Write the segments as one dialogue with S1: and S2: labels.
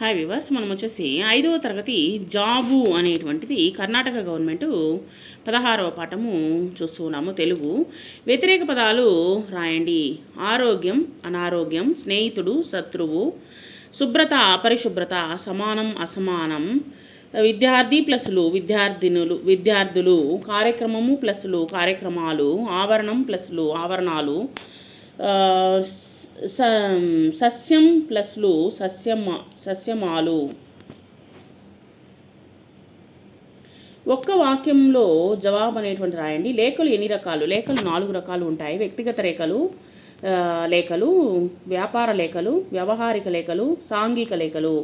S1: Hi viewers మనం వచ్చేసి ఐదవ తరగతి జాబు అనేటువంటిది కర్ణాటక గవర్నమెంట్ పదహారవ పాఠము చూస్తున్నాము. తెలుగు వ్యతిరేక పదాలు రాయండి. ఆరోగ్యం అనారోగ్యం స్నేహితుడు శత్రువు శుభ్రత అపరిశుభ్రత సమానం అసమానం విద్యార్థి ప్లస్లు విద్యార్థినులు విద్యార్థులు కార్యక్రమము ప్లస్లు కార్యక్రమాలు ఆవరణం ప్లస్లు ఆవరణాలు సస్యం ప్లస్లు సస్యం సస్యమాలు. ఒక్క వాక్యంలో జవాబు అనేటువంటి రాయండి. లేఖలు ఎన్ని రకాలు? లేఖలు నాలుగు రకాలు ఉంటాయి. వ్యక్తిగత రేఖలు లేఖలు వ్యాపార లేఖలు వ్యవహారిక లేఖలు సాంఘిక లేఖలు.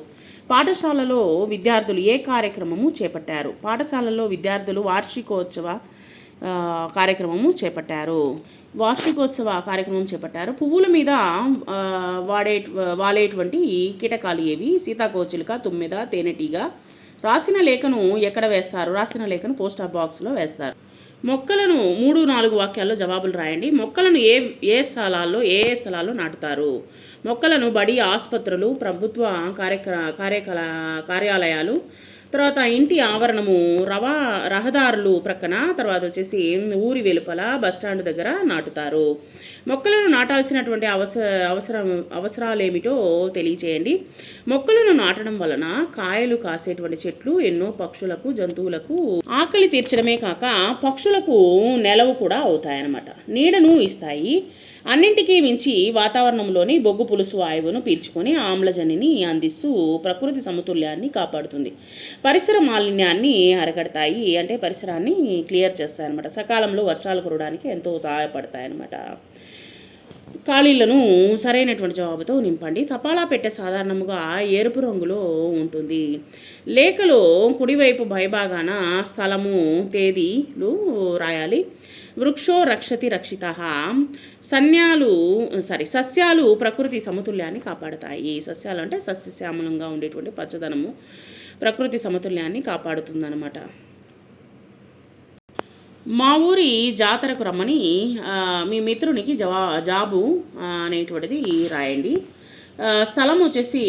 S1: పాఠశాలలో విద్యార్థులు ఏ కార్యక్రమము చేపట్టారు? పాఠశాలలో విద్యార్థులు వార్షికోత్సవ కార్యక్రమము చేపట్టారు. వార్షికోత్సవ కార్యక్రమం చేపట్టారు. పువ్వుల మీద వాడే వాలేటువంటి కీటకాలు ఏవి? సీతాకోచిలుక తుమ్మెద తేనెటీగ. రాసిన లేఖను ఎక్కడ వేస్తారు? రాసిన లేఖను పోస్ట్ ఆఫ్ బాక్స్లో వేస్తారు. మొక్కలను మూడు నాలుగు వాక్యాల్లో జవాబులు రాయండి. మొక్కలను ఏ ఏ స్థలాల్లో ఏ ఏ స్థలాల్లో నాటుతారు? మొక్కలను బడి ఆసుపత్రులు ప్రభుత్వ కార్యక్ర కార్యకలా కార్యాలయాలు తర్వాత ఇంటి ఆవరణము రవా రహదారులు ప్రక్కన తర్వాత వచ్చేసి ఊరి వెలుపల బస్టాండ్ దగ్గర నాటుతారు. మొక్కలను నాటాల్సినటువంటి అవసర అవసరం అవసరాలేమిటో తెలియచేయండి. మొక్కలను నాటడం వలన కాయలు కాసేటువంటి చెట్లు ఎన్నో పక్షులకు జంతువులకు ఆకలి తీర్చడమే కాక పక్షులకు నెలవు కూడా అవుతాయన్నమాట. నీడను ఇస్తాయి. అన్నింటికీ మించి వాతావరణంలోని బొగ్గు పులుసు వాయువును పీల్చుకొని ఆమ్లజనిని అందిస్తూ ప్రకృతి సమతుల్యాన్ని కాపాడుతుంది. పరిసర మాలిన్యాన్ని అరగడతాయి అంటే పరిసరాన్ని క్లియర్ చేస్తాయి అనమాట సకాలంలో వర్షాలు కురవడానికి ఎంతో సహాయపడతాయి అన్నమాట ఖాళీలను సరైనటువంటి జవాబుతో నింపండి. తపాలా పెట్టె సాధారణంగా ఎరుపు రంగులో ఉంటుంది. లేఖలో కుడివైపు భయభాగాన స్థలము తేదీలు రాయాలి. వృక్షో రక్షతి రక్షిత. సన్యాలు సారీ సస్యాలు ప్రకృతి సమతుల్యాన్ని కాపాడతాయి. సస్యాలు అంటే సస్యశ్యామలంగా ఉండేటువంటి పచ్చదనము ప్రకృతి సమతుల్యాన్ని కాపాడుతుందన్నమాట. మా ఊరి జాతరకు రమ్మని మీ మిత్రునికి జవా జాబు అనేటువంటిది రాయండి. స్థలం వచ్చేసి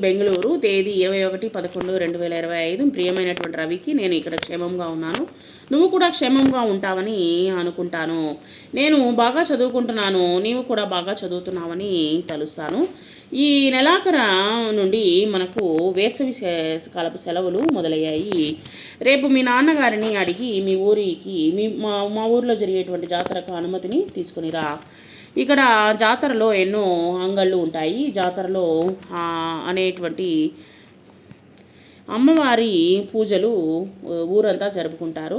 S1: బెంగళూరు తేదీ ఇరవై ఒకటి పదకొండు రెండు వేల ఇరవై ఐదు. ప్రియమైనటువంటి రవికి నేను ఇక్కడ క్షేమంగా ఉన్నాను. నువ్వు కూడా క్షేమంగా ఉంటావని అనుకుంటాను. నేను బాగా చదువుకుంటున్నాను నీవు కూడా బాగా చదువుతున్నావని తలుస్తాను. ఈ నెలాఖర నుండి మనకు వేసవి కాలపు సెలవులు మొదలయ్యాయి. రేపు మీ నాన్నగారిని అడిగి మీ ఊరికి మీ మా మా ఊరిలో జరిగేటువంటి జాతరకు అనుమతిని తీసుకునిరా. ఇక్కడ జాతరలో ఎన్నో అంగళ్ళు ఉంటాయి. జాతరలో అనేటువంటి అమ్మవారి పూజలు ఊరంతా జరుపుకుంటారు.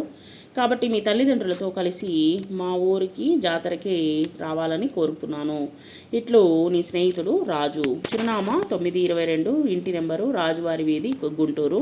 S1: కాబట్టి మీ తల్లిదండ్రులతో కలిసి మా ఊరికి జాతరకి రావాలని కోరుతున్నాను ఇట్లు నీ స్నేహితుడు రాజు. చిరునామా తొమ్మిది ఇరవై రెండు ఇంటి నెంబరు రాజువారి వీధి గుంటూరు.